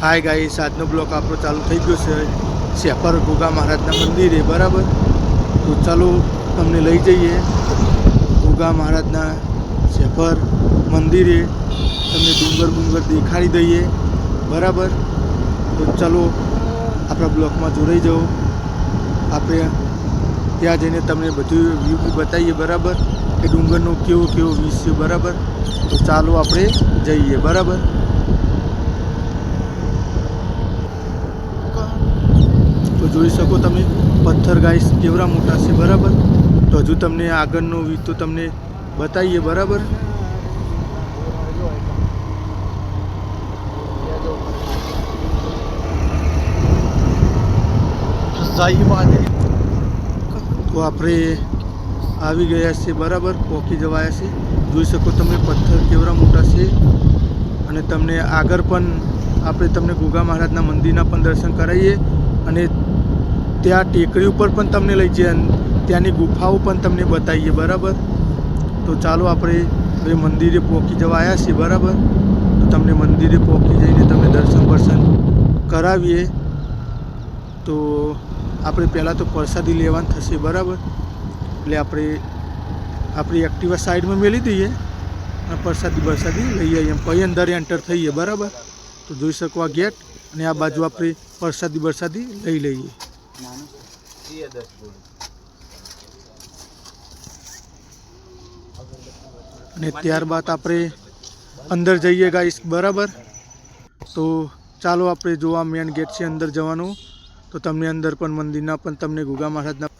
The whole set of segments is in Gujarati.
હાય ગાઈસ આજનો બ્લોક આપણો ચાલુ થઈ ગયો છે શેફર ગોગા મહારાજના મંદિરે, બરાબર? તો ચાલો તમને લઈ જઈએ ગોગા મહારાજના શેફર મંદિરે. તમને ડુંગર ડુંગર દેખાડી દઈએ, બરાબર? તો ચાલો આપણા બ્લોકમાં જોડાઈ જાઓ. આપણે ત્યાં જઈને તમને બધું વ્યૂ બતાવીએ, બરાબર? કે ડુંગરનો કેવો કેવો વ્યૂ છે બરાબર? તો ચાલો આપણે જઈએ, બરાબર? તો જોઈ શકો તમે પથ્થર ગાઈસ કેવડા મોટા છે બરાબર? તો હજુ તમને આગળનો વ્યૂ તો તમને બતાવીએ બરાબર? તો આપણે આવી ગયા છે બરાબર? પહોંચી જવાયા છે. જોઈ શકો તમે પથ્થર કેવડા મોટા છે. અને તમને આગળ પણ આપણે તમને ગોગા મહારાજના મંદિરના પણ દર્શન કરાવીએ. અને ત્યાં ટેકરી ઉપર પણ તમને લઈ જઈએ ત્યાંની ગુફાઓ પણ તમને બતાવીએ, બરાબર? તો ચાલો આપણે હવે મંદિરે પહોંચી જવા આવ્યા છીએ, બરાબર? તો તમને મંદિરે પહોંચી જઈને તમને દર્શન વર્શન કરાવીએ. તો આપણે પહેલાં તો પ્રસાદી લેવાનું થશે, બરાબર? એટલે આપણે આપણી એક્ટિવા સાઈડમાં મેલી દઈએ અને પ્રસાદી બરસાદી લઈ આવીએ. પછી અંદર એન્ટર થઈએ, બરાબર? તો જોઈ શકો આ ગેટ અને આ બાજુ આપણે પ્રસાદી બરસાદી લઈ લઈએ. અને ત્યારબાદ આપણે અંદર જઈએ ગાઈસ બરાબર? તો ચાલો આપણે જોવા મેન ગેટ છે અંદર જવાનું. તો તમને અંદર પણ મંદિરના પણ તમને ગોગા મહારાજના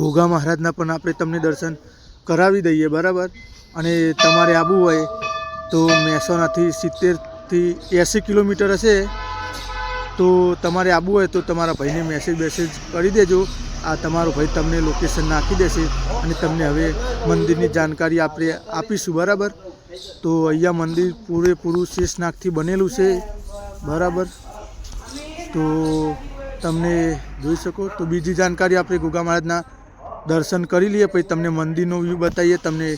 ગોગા મહારાજના પણ આપણે તમને દર્શન કરાવી દઈએ બરાબર? અને તમારે આવવું હોય તો મહેસાણાથી સિત્તેરથી એંસી કિલોમીટર હશે. તો તમારે આવવું હોય તો તમારા ભાઈને મેસેજ બેસેજ કરી દેજો. આ તમારો ભાઈ તમને લોકેશન નાખી દેશે અને તમને હવે મંદિરની જાણકારી આપણે આપીશું, બરાબર? તો અહીંયા મંદિર પૂરેપૂરું શેષનાગથી બનેલું છે, બરાબર? તો તમને જોઈ શકો. તો બીજી જાણકારી આપણે ગોગા મહારાજના દર્શન કરી લઈએ, પછી તમને મંદિરનો વ્યૂ બતાવીએ. તમને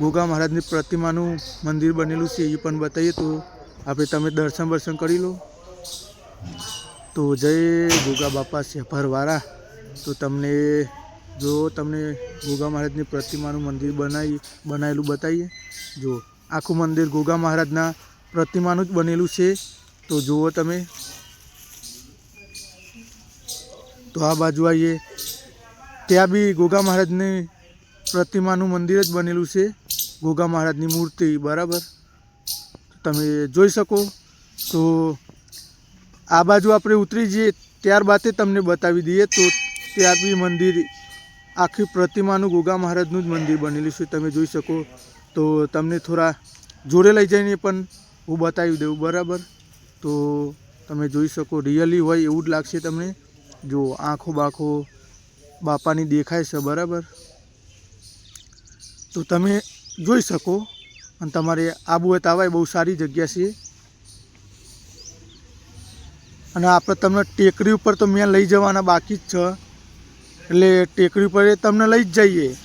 ગોગા મહારાજની પ્રતિમાનું મંદિર બનેલું છે એ પણ બતાવીએ. તો આપણે તમે દર્શન બર્શન કરી લો. તો જય ગોગા બાપા સેફરવાળા તો તમને જો તમને ગોગા મહારાજની પ્રતિમાનું મંદિર બનાવી બનાવેલું બતાવીએ જો, આખું મંદિર ગોગા મહારાજના પ્રતિમાનું જ બનેલું છે. તો જુઓ તમે. તો આ બાજુ આવીએ. ત્યાં બી ગોગા મહારાજની પ્રતિમાનું મંદિર જ બનેલું છે. ગોગા મહારાજની મૂર્તિ, બરાબર? તમે જોઈ શકો. તો આ બાજુ આપણે ઉતરી જઈએ, ત્યારબાદ તમને બતાવી દઈએ તો ત્યાં બી મંદિર, આખી પ્રતિમાનું ગોગા મહારાજનું જ મંદિર બનેલું છે, તમે જોઈ શકો. તો તમને થોડા જોડે લઈ જઈને પણ હું બતાવી દઉં, બરાબર? તો તમે જોઈ શકો, રિયલી હોય એવું જ લાગશે તમને. જો, આંખો બાખો બાપાની દેખાય છે, બરાબર? તો તમે જોઈ શકો, અને તમારે આબુ હોય તો આવાય બહુ સારી જગ્યા છે. અને આપણે તમને ટેકરી ઉપર તો મેં લઈ જવાના બાકી જ છે. એટલે ટેકરી ઉપર એ તમને લઈ જ જઈએ.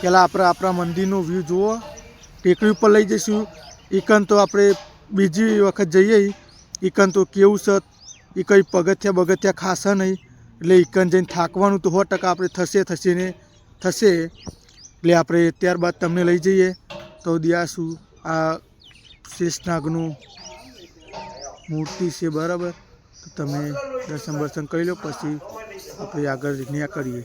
પહેલાં આપણે આપણા મંદિરનો વ્યૂ જુઓ. ટેકરી ઉપર લઈ જઈશું. એકન તો આપણે બીજી વખત જઈએ. એકન તો કેવું છે? એ કંઈ પગથિયા બગથિયા ખાસા નહીં. એટલે એકન જઈને થાકવાનું તો સો ટકા આપણે થશે થશે ને થશે. એટલે આપણે ત્યારબાદ તમને લઈ જઈએ. તો દિયાશું આ શેષનાગનું મૂર્તિ છે, બરાબર? તો તમે દર્શન વર્શન કરી લો, પછી આપણે આગળ ન્યા કરીએ.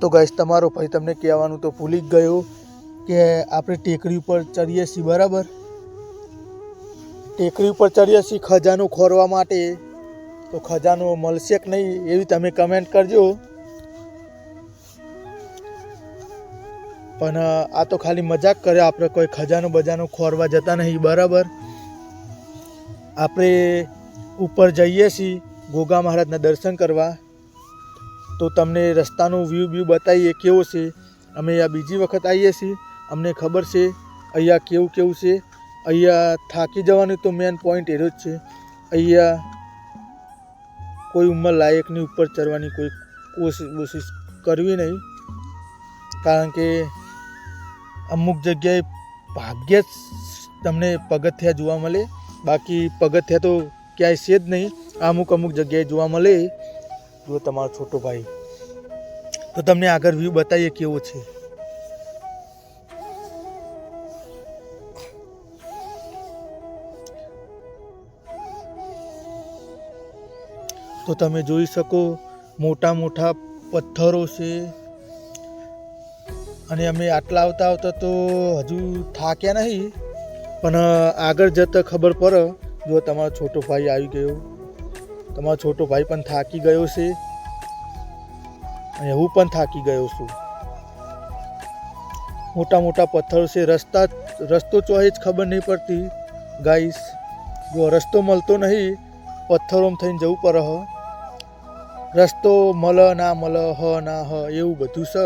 તો ગાઈશ તમારો ભાઈ તમને કહેવાનું તો ભૂલી જ ગયો કે આપણે ટેકરી ઉપર ચડીએ છીએ, બરાબર? ટેકરી ઉપર ચડીએ છીએ ખજાનું ખોરવા માટે. તો ખજાનું મળશે કે નહીં એવી તમે કમેન્ટ કરજો. પણ આ તો ખાલી મજાક કરે, આપણે કોઈ ખજાનું બજાનું ખોરવા જતા નહીં, બરાબર? આપણે ઉપર જઈએ છીએ, ગોગા મહારાજના દર્શન કરવા. તો તમને રસ્તાનું વ્યૂ વ્યૂ બતાવીએ, કેવો છે? અમે આ બીજી વખત આવીએ છીએ, અમને ખબર છે, અહીંયા કેવું કેવું છે? અહીંયા થાકી જવાની તો મેન પોઈન્ટ એરો જ છે. અહીંયા કોઈ ઉંમર લાયકની ઉપર ચડવાની કોઈ કોશિશ કોશિશ કરવી નહીં. કારણ કે અમુક જગ્યાએ ભાગ્યે જ તમને પગથિયા જોવા મળે. બાકી પગથિયા તો ક્યાંય છે જ નહીં. અમુક અમુક જગ્યાએ જોવા મળે. જો તમારો છોટો ભાઈ. તો તમને આગળ વ્યૂ બતાવીએ કેવો છે. તો તમે જોઈ શકો, મોટા મોટા પથ્થરો છે. અને અમે આટલા આવતા આવતા તો હજુ થાક્યા નહીં. પણ આગળ જતાં ખબર પડે જો તમારો છોટો ભાઈ આવી ગયો. તમારો છોટો ભાઈ પણ થાકી ગયો છે. અને હું પણ થાકી ગયો છું. મોટા મોટા પથ્થરો છે. રસ્તા, રસ્તો ચોહી જ ખબર નહીં પડતી. ગાઈસ જો રસ્તો મળતો નહીં, પથ્થરોમાં થઈને જવું પડે. રસ્તો મળ ના મળ હ ના હ એવું બધું છે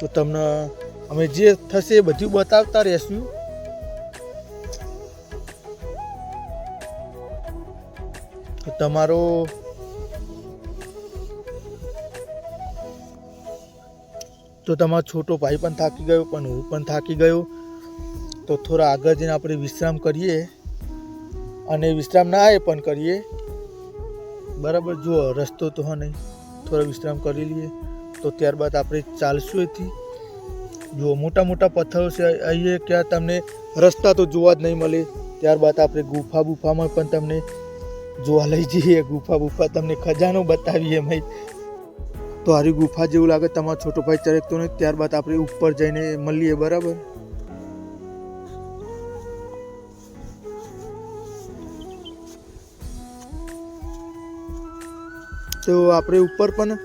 તો તમને અમે જે થશે એ બધું બતાવતા રહેશું. તમારો તો તમારો છોટો ભાઈ પણ થાકી ગયો, પણ હું પણ થાકી ગયો. તો થોડા આગળ જઈને આપણે વિશ્રામ કરીએ. અને વિશ્રામ ના એ પણ કરીએ. બરાબર, જુઓ, રસ્તો તો હા નહીં. થોડો વિશ્રામ કરી લઈએ. તો ત્યારબાદ આપણે ચાલશું એથી. જુઓ, મોટા મોટા પથ્થરો છે. અહીંયા ક્યાં તમને રસ્તા તો જોવા જ નહીં મળે. ત્યારબાદ આપણે ગુફા ગુફામાં પણ તમને જોવા લઈ જઈએ. ગુફા ગુફા તમને ખજાનો બતાવીએ મેં તો હારી ગુફા જેવું લાગે. તમારો છોટો ભાઈ ચરકતો નહીં. ત્યારબાદ આપણે ઉપર જઈને મળીએ, બરાબર? તો આપણે ઉપર પણ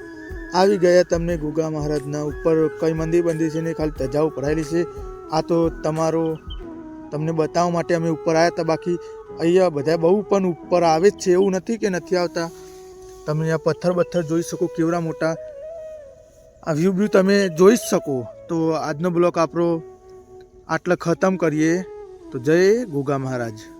આવી ગયા તમને ગુગા મહારાજના ઉપર કઈ મંદિર બંધી છે ને ખાલી ધજાઓ ભરાયેલી છે. આ તો તમારો તમને બતાવવા માટે અમે ઉપર આવ્યા હતા. બાકી અહીંયા બધા બહુ પણ ઉપર આવે જ છે એવું નથી કે નથી આવતા. તમે આ પથ્થર બથ્થર જોઈ શકો કેવડા મોટા. આ વ્યૂ વ્યૂ તમે જોઈ જ શકો. તો આજનો બ્લોક આપણો આટલે ખતમ કરીએ. તો જય ગોગા મહારાજ.